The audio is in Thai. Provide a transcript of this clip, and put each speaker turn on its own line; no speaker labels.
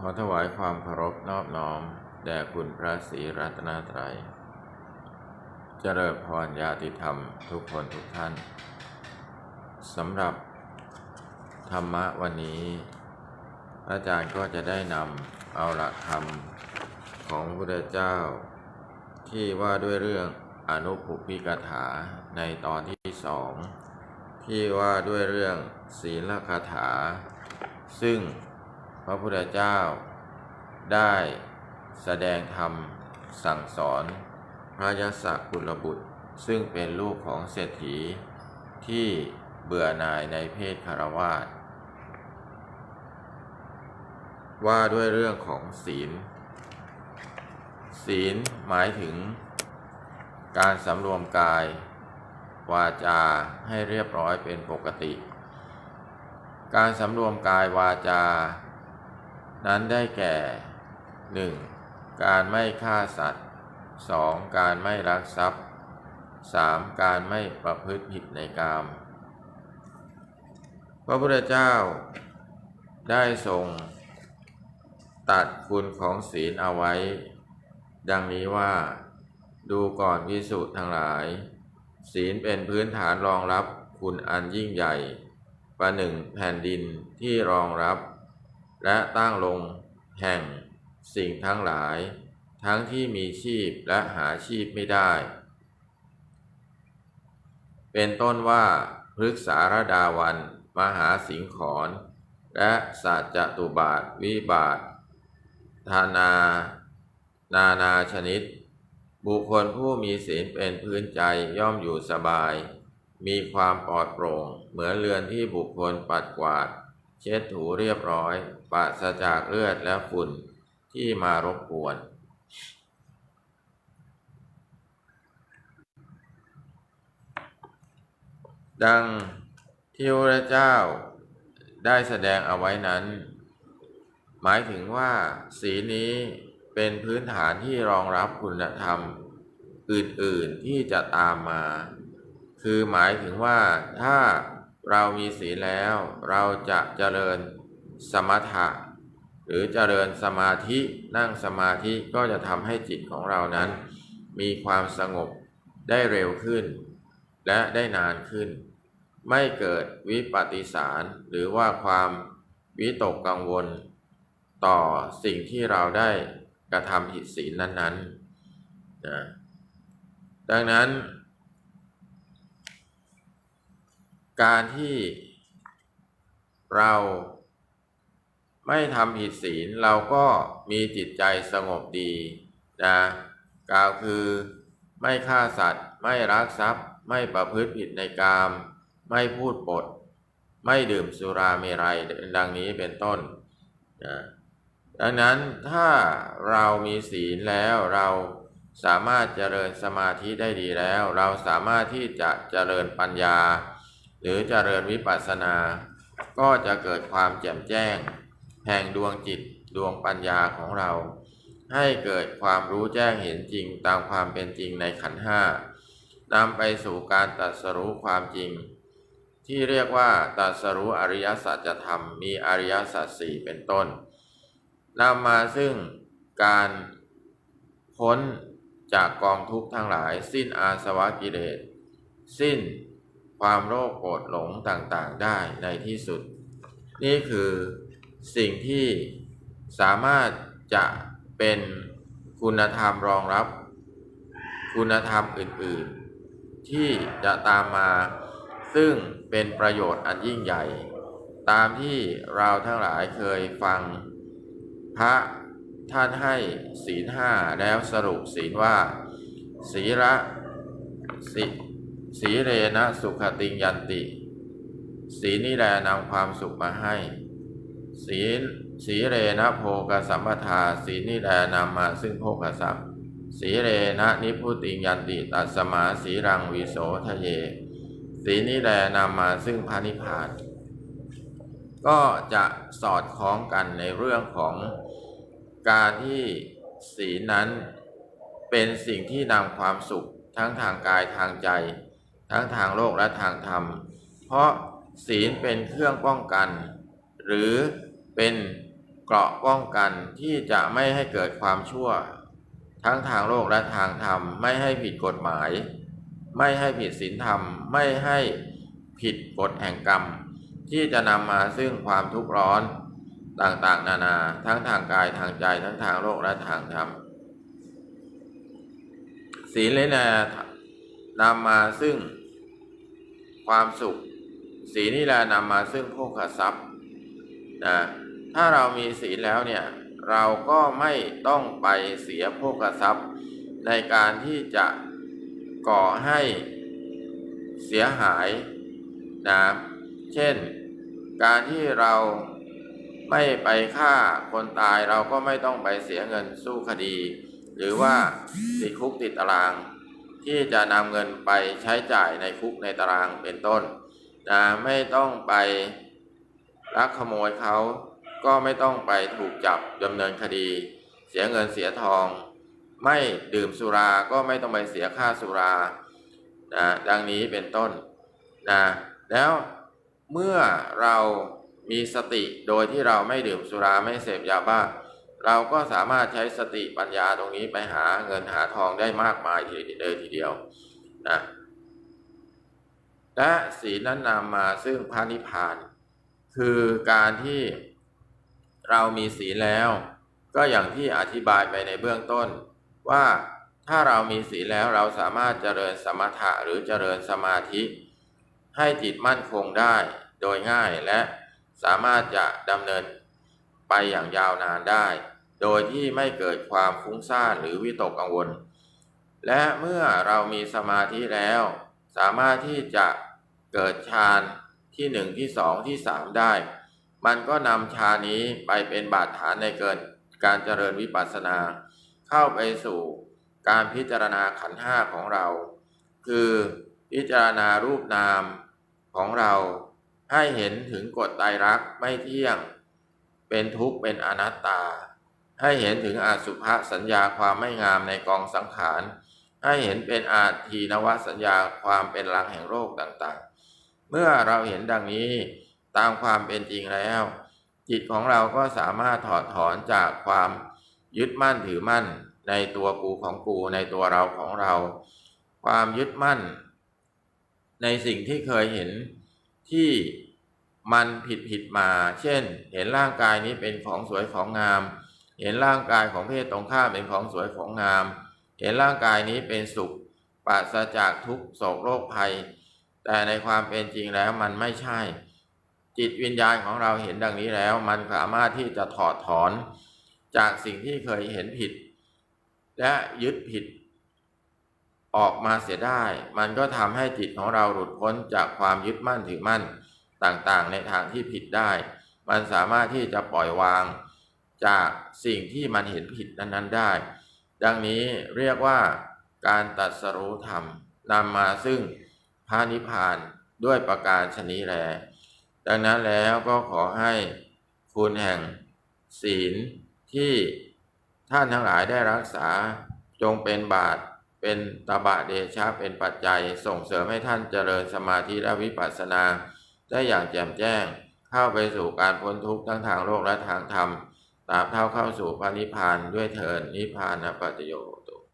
ขอถวายความเคารพนอบน้อม แด่คุณพระศรีรัตนตรัย เจริญพรญาติธรรมทุกคนทุกท่านสำหรับธรรมะวันนี้ อาจารย์ก็จะได้นำเอาหลักธรรมของพระพุทธเจ้า ที่ว่าด้วยเรื่องอนุปุพิกถาในตอนที่สองที่ว่าด้วยเรื่องศีลคาถา ซึ่ง พระพุทธเจ้า ได้แสดงธรรมสั่งสอน พระยศกุลบุตร ซึ่งเป็นลูกของเศรษฐี ที่เบื่อหน่ายในเพศคารวาสว่าด้วยเรื่องของศีล ศีลหมายถึง การสำรวมกาย วาจาให้เรียบร้อยเป็นปกติ การสำรวมกายวาจา นั้นได้แก่ 1. การไม่ฆ่าสัตว์ 2. การไม่รักทรัพย์ 3. การไม่ประพฤติผิดในกาม พระพุทธเจ้าได้ทรงตัดคุณของศีลเอาไว้ ดังนี้ว่าดูก่อนพิสุทั้งหลาย ศีลเป็นพื้นฐานรองรับคุณอันยิ่งใหญ่ ประหนึ่งแผ่นดินที่รองรับ และตั้งลงแห่งสิ่งทั้งหลาย ทั้งที่มีชีพและหาชีพไม่ได้ เป็นต้นว่าพฤกษารดาวันมหาสิงขอนและสัจจตุบาทวิบาทธานา นานาชนิด บุคคลผู้มีศีลเป็นพื้นใจย่อมอยู่สบาย มีความปลอดโปร่ง เหมือนเรือนที่บุคคลปัดกวาด เช็ดถูเรียบร้อยปราศจากเลือดและฝุ่นที่มารบกวน ดังที่พระเจ้าได้แสดงเอาไว้นั้น หมายถึงว่าสีนี้เป็นพื้นฐานที่รองรับคุณธรรม อื่นๆที่จะตามมา คือหมายถึงว่าถ้า เรามีศีลแล้ว เราจะเจริญสมถะ หรือเจริญสมาธินั่งสมาธิก็จะทำให้จิตของเรานั้น มีความสงบได้เร็วขึ้น และได้นานขึ้น ไม่เกิดวิปฏิสาร หรือว่าความวิตกกังวล ต่อสิ่งที่เราได้กระทำผิดศีลนั้นๆนะดังนั้น การที่เราไม่ทำผิดศีลเราก็มีจิตใจสงบดีนะกล่าวคือไม่ฆ่าสัตว์ ไม่รักทรัพย์ ไม่ประพฤติผิดในกาม ไม่พูดปด ไม่ดื่มสุราเมรัยดังนี้เป็นต้นนะดังนั้นถ้าเรามีศีลแล้วเราสามารถเจริญสมาธิได้ดีแล้ว เราสามารถที่จะเจริญปัญญา หรือเจริญวิปัสสนา ก็จะเกิดความแจ่มแจ้ง แห่งดวงจิตดวงปัญญาของเรา ให้เกิดความรู้แจ้งเห็นจริงตามความเป็นจริงในขันห้านำไปสู่การตรัสรู้ความจริง ที่เรียกว่าตรัสรู้อริยสัจธรรมมีอริยสัจสี่เป็นต้นนำมาซึ่งการพ้นจากกองทุกข์ทั้งหลาย สิ้นอาสวะกิเลส สิ้น ความโลภโกรธหลงต่างๆได้ในที่สุด นี่คือสิ่งที่สามารถจะเป็นคุณธรรมรองรับ คุณธรรมอื่นๆ ที่จะตามมาซึ่งเป็นประโยชน์อันยิ่งใหญ่ ตามที่เราทั้งหลายเคยฟัง พระท่านให้ศีลห้าแล้วสรุปศีลว่า ศีระสิ สีเรนะสุขติงยันติศีนี่แหละนำความสุขมาให้ศีสีเรนะโภกสัมปทาศีนี่แหละนำมาซึ่งโภกทรัพย์สีเรนะนิพุติงยันติตัสมาสีรังวิโสทะเยศีนี่แหละนำมาซึ่งพระนิพพาน ก็จะสอดคล้องกันในเรื่องของการที่ศีนั้นเป็นสิ่งที่นำความสุขทั้งทางกายทางใจ ทั้งทางโลกและทางธรรม เพราะศีลเป็นเครื่องป้องกัน หรือเป็นเกราะป้องกันที่จะไม่ให้เกิดความชั่ว ทั้งทางโลกและทางธรรม ไม่ให้ผิดกฎหมาย ไม่ให้ผิดศีลธรรม ไม่ให้ผิดกฎแห่งกรรม ที่จะนำมาซึ่งความทุกข์ร้อนต่างๆ นานาทั้งทางกายทางใจทั้งทางโลกและทางธรรมศีลเลยนะ นำมาซึ่งความสุข ศีลนี่แหละนำมาซึ่งโภคทรัพย์นะถ้าเรามีศีลแล้วเนี่ยเราก็ไม่ต้องไปเสียโภคทรัพย์ ในการที่จะก่อให้เสียหายนะเช่น การที่เราไม่ไปฆ่าคนตายเราก็ไม่ต้องไปเสียเงินสู้คดี หรือว่าติดคุกติดตาราง ที่จะนำเงินไปใช้จ่ายในคุกในตารางเป็นต้นนะไม่ต้องไปลักขโมยเขาก็ไม่ต้องไปถูกจับดำเนินคดี เสียเงินเสียทอง ไม่ดื่มสุราก็ไม่ต้องไปเสียค่าสุรานะดังนี้เป็นต้นนะแล้วเมื่อเรามีสติโดยที่เราไม่ดื่มสุราไม่เสพยาบ้า เราก็สามารถใช้สติปัญญาตรงนี้ไปหาเงินหาทองได้มากมายเลยทีเดียวนะและศีนั้นนำมาซึ่งพระนิพพาน คือการที่เรามีศีลแล้ว ก็อย่างที่อธิบายไปในเบื้องต้น ว่าถ้าเรามีศีลแล้วเราสามารถเจริญสมถะหรือเจริญสมาธิ ให้จิตมั่นคงได้โดยง่ายและสามารถจะดำเนินไปอย่างยาวนานได้ โดยที่ไม่เกิดความฟุ้งซ่านหรือวิตกกังวล และเมื่อเรามีสมาธิแล้ว สามารถที่จะเกิดฌานที่หนึ่งที่สองที่สามได้ มันก็นำฌานนี้ไปเป็นบาดฐานในเกิดการเจริญวิปัสสนา เข้าไปสู่การพิจารณาขันห้าของเรา คือพิจารณารูปนามของเราให้เห็นถึงกฎไตรลักษณ์ไม่เที่ยง เป็นทุกข์เป็นอนัตตา ให้เห็นถึงอาสุภะสัญญาความไม่งามในกองสังขารให้เห็นเป็นอาทีนวสัญญาความเป็นหลังแห่งโรคต่างๆ เมื่อเราเห็นดังนี้ตามความเป็นจริงแล้ว จิตของเราก็สามารถถอดถอนจากความยึดมั่นถือมั่นในตัวกูของกูในตัวเราของเรา ความยึดมั่น ในสิ่งที่เคยเห็นที่มันผิดผิดมา เช่น เห็นร่างกายนี้เป็นของสวยของงาม เห็นร่างกายของเพศตรงข้ามเป็นของสวยของงาม เห็นร่างกายนี้เป็นสุขปราศจากทุกโศกโรคภัย แต่ในความเป็นจริงแล้วมันไม่ใช่ จิตวิญญาณของเราเห็นดังนี้แล้ว มันสามารถที่จะถอดถอน จากสิ่งที่เคยเห็นผิด และยึดผิด ออกมาเสียได้ มันก็ทำให้จิตของเราหลุดพ้นจากความยึดมั่นถือมั่นต่างๆ ในทางที่ผิดได้ มันสามารถที่จะปล่อยวาง จากสิ่งที่มันเห็นผิดนั้นๆได้ ดังนี้เรียกว่าการตัดสรู้ธรรมนำมาซึ่งพระนิพพานด้วยประการชนีแล ดังนั้นแล้วก็ขอให้คุณแห่งศีลที่ท่านทั้งหลายได้รักษาจงเป็นบาตรเป็นตบะเดชะเป็นปัจจัยส่งเสริมให้ท่านเจริญสมาธิและวิปัสสนา ได้อย่างแจ่มแจ้ง เข้าไปสู่การพ้นทุกข์ทั้งทางโลกและทางธรรม ตราบเท่าเข้าสู่พระนิพพานด้วยเทินนิพพานปัจโยตุ